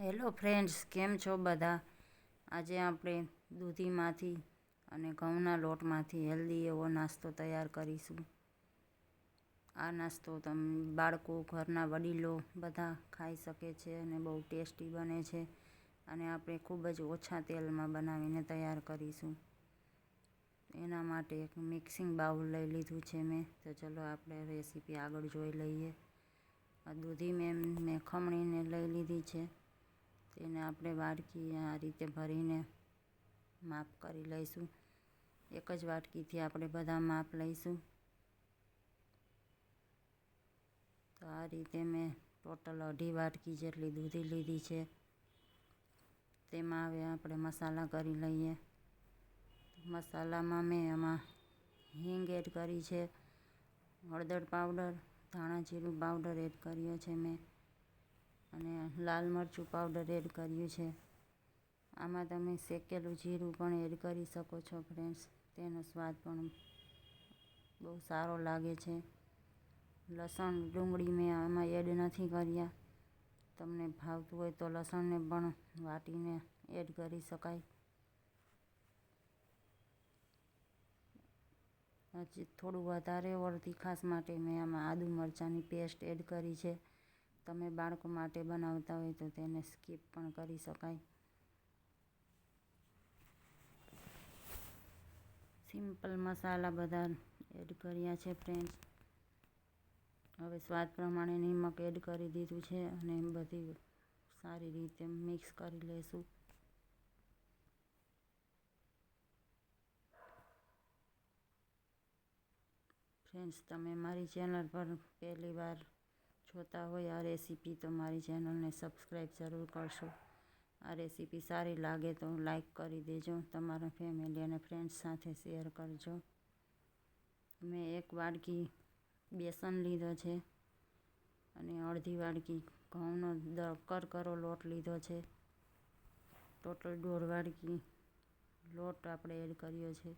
Hello friends, કેમ છો બધા? આજે આપણે દૂધીમાંથી અને ઘઉંના લોટમાંથી હેલ્ધી એવો નાસ્તો તૈયાર કરીશું. આ નાસ્તો તમે, બાળકો, ઘરના વડીલો બધા ખાઈ શકે છે અને બહુ ટેસ્ટી બને છે અને આપણે ખૂબ જ ઓછા તેલમાં બનાવીને તૈયાર કરીશું. એના માટે એક મિક્સિંગ બાઉલ લઈ લીધું છે મેં. તો ચલો આપણે રેસીપી આગળ જોઈ લઈએ. આ દૂધી મેં મેં ખમણીને લઈ લીધી છે. તેને આપણે વાટકી આ રીતે ભરીને માપ કરી લઈશું. એક જ વાટકીથી આપણે બધા માપ લઈશું. તો આ રીતે મેં ટોટલ અઢી વાટકી જેટલી દૂધી લીધી છે. તેમાં હવે આપણે મસાલા કરી લઈએ. મસાલામાં મેં એમાં હિંગ એડ કરી છે. હળદર પાવડર, ધાણા જીરું પાવડર એડ કર્યો છે મેં. અને લાલ મરચું પાવડર એડ કર્યું છે. આમાં તમે શેકેલું જીરું પણ એડ કરી શકો છો ફ્રેન્ડ્સ તેનો સ્વાદ પણ બહુ સારો લાગે છે. લસણ ડુંગળી મેં આમાં એડ નથી કર્યા. તમને ભાવતું હોય તો લસણને પણ વાટીને એડ કરી શકાય. હજી થોડું વધારે ઓર ખાસ માટે મેં આમાં આદુ મરચાંની પેસ્ટ એડ કરી છે. તમે બાળકો માટે બનાવતા હોય તો તેને સ્કીપ પણ કરી શકાય. સિમ્પલ મસાલા બધા એડ કર્યા છે ફ્રેન્ડ હવે સ્વાદ પ્રમાણે નિમક એડ કરી દીધું છે અને બધી સારી રીતે મિક્સ કરી લઈશું ફ્રેન્ડ્સ તમે મારી ચેનલ પર પહેલી વાર જોતા હોય આ રેસીપી તો મારી ચેનલને સબસ્ક્રાઈબ જરૂર કરશો. આ રેસીપી સારી લાગે તો લાઈક કરી દેજો, તમારા ફેમિલી અને ફ્રેન્ડ્સ સાથે શેર કરજો. મેં એક વાડકી બેસન લીધો છે અને અડધી વાડકી ઘઉંનો કરકરો લોટ લીધો છે. ટોટલ દોઢ વાડકી લોટ આપણે એડ કર્યો છે.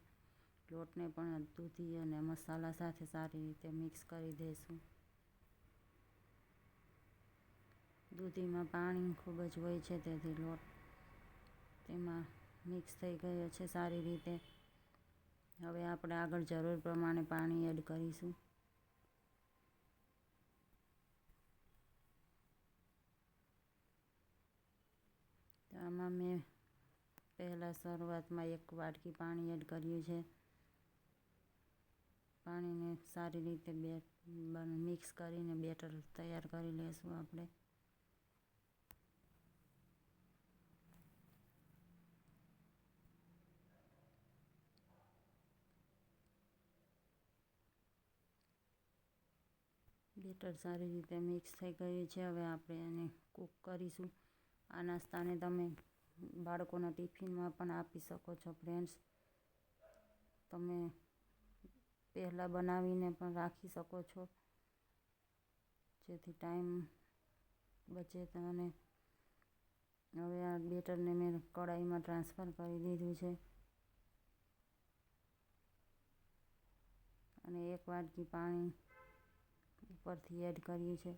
લોટને પણ દૂધી અને મસાલા સાથે સારી રીતે મિક્સ કરી દઈશું દૂધીમાં પાણી ખૂબ જ હોય છે, તેથી લોટ તેમાં મિક્સ થઈ ગયો છે સારી રીતે. હવે આપણે આગળ જરૂર પ્રમાણે પાણી એડ કરીશું. આમાં મેં પહેલાં શરૂઆતમાં એક વાટકી પાણી એડ કર્યું છે. પાણીને સારી રીતે બે મિક્સ કરીને બેટર તૈયાર કરી લઈશું આપણે. બેટર સારી રીતે મિક્સ થઈ ગયું છે. હવે આપણે એને કૂક કરીશું. આ નાસ્તાને તમે બાળકોના ટિફિનમાં પણ આપી શકો છો, ફ્રેન્ડ્સ. તમે પહેલાં બનાવીને પણ રાખી શકો છો. જેથી ટાઈમ બચે અને હવે આ બેટરને મેં કડાઈમાં ટ્રાન્સફર કરી દીધું છે. અને એક વાટકી પાણી ઉપરથી એડ કરીએ છીએ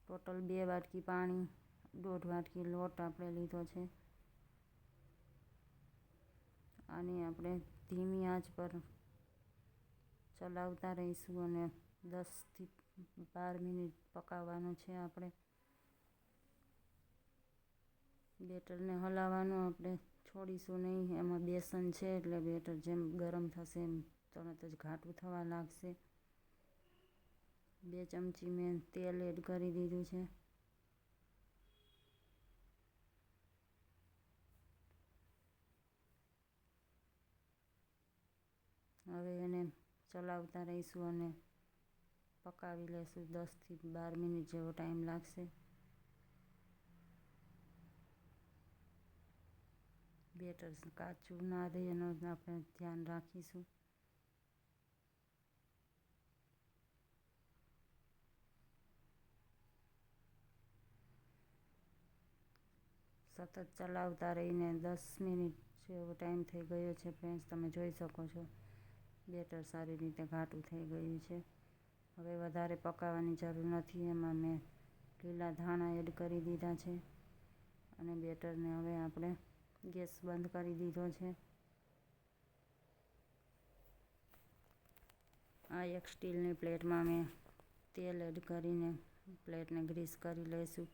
ટોટલ બે વાટકી પાણી, દોઢ વાટકી લોટ આપણે લીધો છે. આની આપણે ધીમી આંચ પર ચલાવતા રહીશું અને દસથી બાર મિનિટ પકાવવાનું છે આપણે. બેટરને હલાવવાનું આપણે છોડીશું નહીં, એમાં બેસન છે એટલે બેટર જેમ ગરમ થશે એમ તરત જ ઘાટું થવા લાગશે. બે ચમચી મેં તેલ એડ કરી દીધું છે. હવે એને ચલાવતા રહીશું અને પકાવી લઈશું દસથી બાર મિનિટ જેવો ટાઈમ લાગશે. બેટર કાચું ના દે એનું આપણે ધ્યાન રાખીશું. સતત ચલાવતા રહીને દસ મિનિટ જેવો ટાઈમ થઈ ગયો છે ફ્રેન્ડ્સ તમે જોઈ શકો છો. બેટર સારી રીતે ઘાટું થઈ ગયું છે. હવે વધારે પકાવવાની જરૂર નથી. એમાં મેં લીલા ધાણા એડ કરી દીધા છે. અને બેટરને હવે આપણે ગેસ બંધ કરી દીધો છે. આ એક સ્ટીલની પ્લેટમાં મેં તેલ એડ કરીને પ્લેટને ગ્રીસ કરી લઈશું.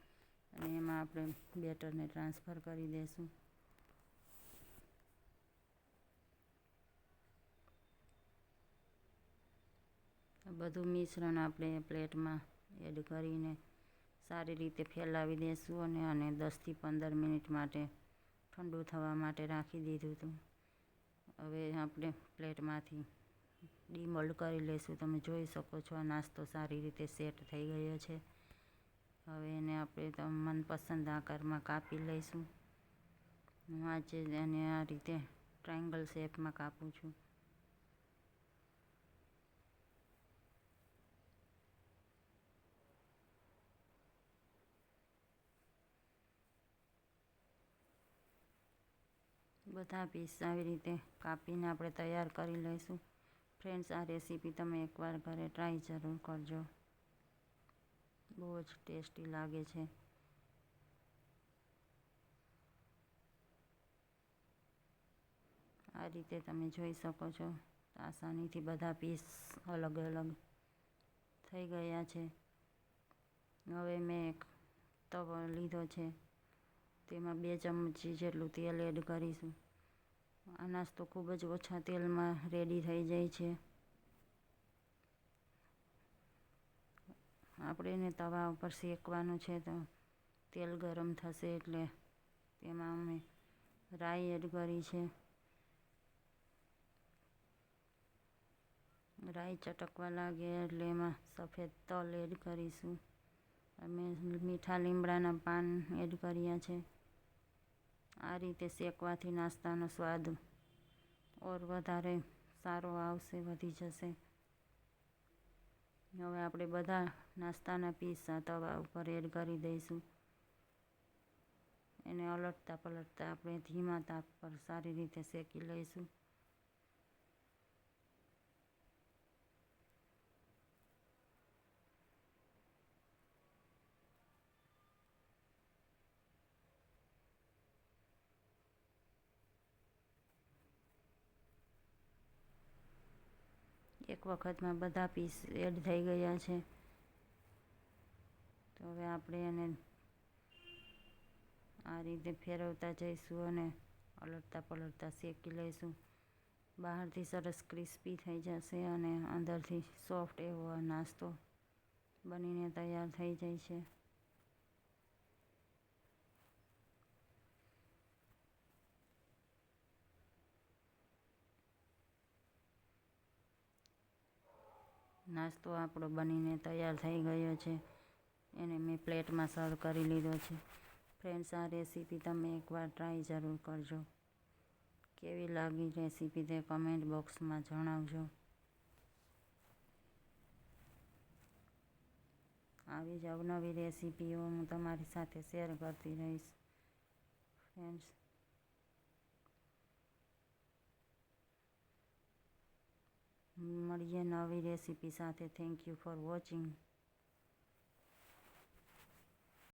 અને એમાં આપણે બેટરને ટ્રાન્સફર કરી દઈશું બધું મિશ્રણ આપણે પ્લેટમાં એડ કરીને સારી રીતે ફેલાવી દઈશું અને આને દસથી પંદર મિનિટ માટે ઠંડુ થવા માટે રાખી દીધું હતું. હવે આપણે પ્લેટમાંથી ડીમોલ્ડ કરી લઈશું તમે જોઈ શકો છો આ નાસ્તો સારી રીતે સેટ થઈ ગયો છે. હવે એને આપણે મનપસંદ આકારમાં કાપી લઈશું. હું આજે એને આ રીતે ટ્રાયંગલ શેપમાં કાપું છું. બધા પીસ આવી રીતે કાપીને આપણે તૈયાર કરી લઈશું. ફ્રેન્ડ્સ આ રેસીપી તમે એકવાર ઘરે ટ્રાય જરૂર કરજો. બહુ જ ટેસ્ટી લાગે છે. આ રીતે તમે જોઈ શકો છો, આસાનીથી બધા પીસ અલગ અલગ થઈ ગયા છે. હવે મેં એક તવો લીધો છે. તેમાં બે ચમચી જેટલું તેલ એડ કરીશું. આ નાસ્તો ખૂબ જ ઓછા તેલમાં રેડી થઈ જાય છે. આપણે એને તવા ઉપર શેકવાનું છે તો તેલ ગરમ થશે એટલે તેમાં અમે રાઈ એડ કરી છે. રાઈ ચટકવા લાગે એટલે એમાં સફેદ તલ એડ કરીશું. અમે મીઠા લીમડાના પાન એડ કર્યા છે. આ રીતે શેકવાથી નાસ્તાનો સ્વાદ ઓર વધારે સારો આવશે, વધી જશે. હવે આપણે બધા નાસ્તાના પીસ તવા ઉપર એડ કરી દઈશું. એને અલટતા પલટતા આપણે ધીમા તાપ પર સારી રીતે શેકી લઈશું. વખતમાં બધા પીસ એડ થઈ ગયા છે. તો હવે આપણે એને આ રીતે ફેરવતા જઈશું અને અલટતા પલટતા શેકી લઈશું. બહારથી સરસ ક્રિસ્પી થઈ જશે અને અંદરથી સોફ્ટ એવો નાસ્તો બનીને તૈયાર થઈ જાય છે. નાસ્તો આપણો બનીને તૈયાર થઈ ગયો છે. એને મેં પ્લેટમાં સર્વ કરી લીધો છે. ફ્રેન્ડ્સ, આ રેસીપી તમે એકવાર ટ્રાય જરૂર કરજો. કેવી લાગી રેસીપી તે કમેન્ટ બોક્સમાં જણાવજો. આવી જ અવનવી રેસીપીઓ હું તમારી સાથે શેર કરતી રહીશ. ફ્રેન્ડ્સ મળીએ નવી રેસીપી સાથે. Thank you for watching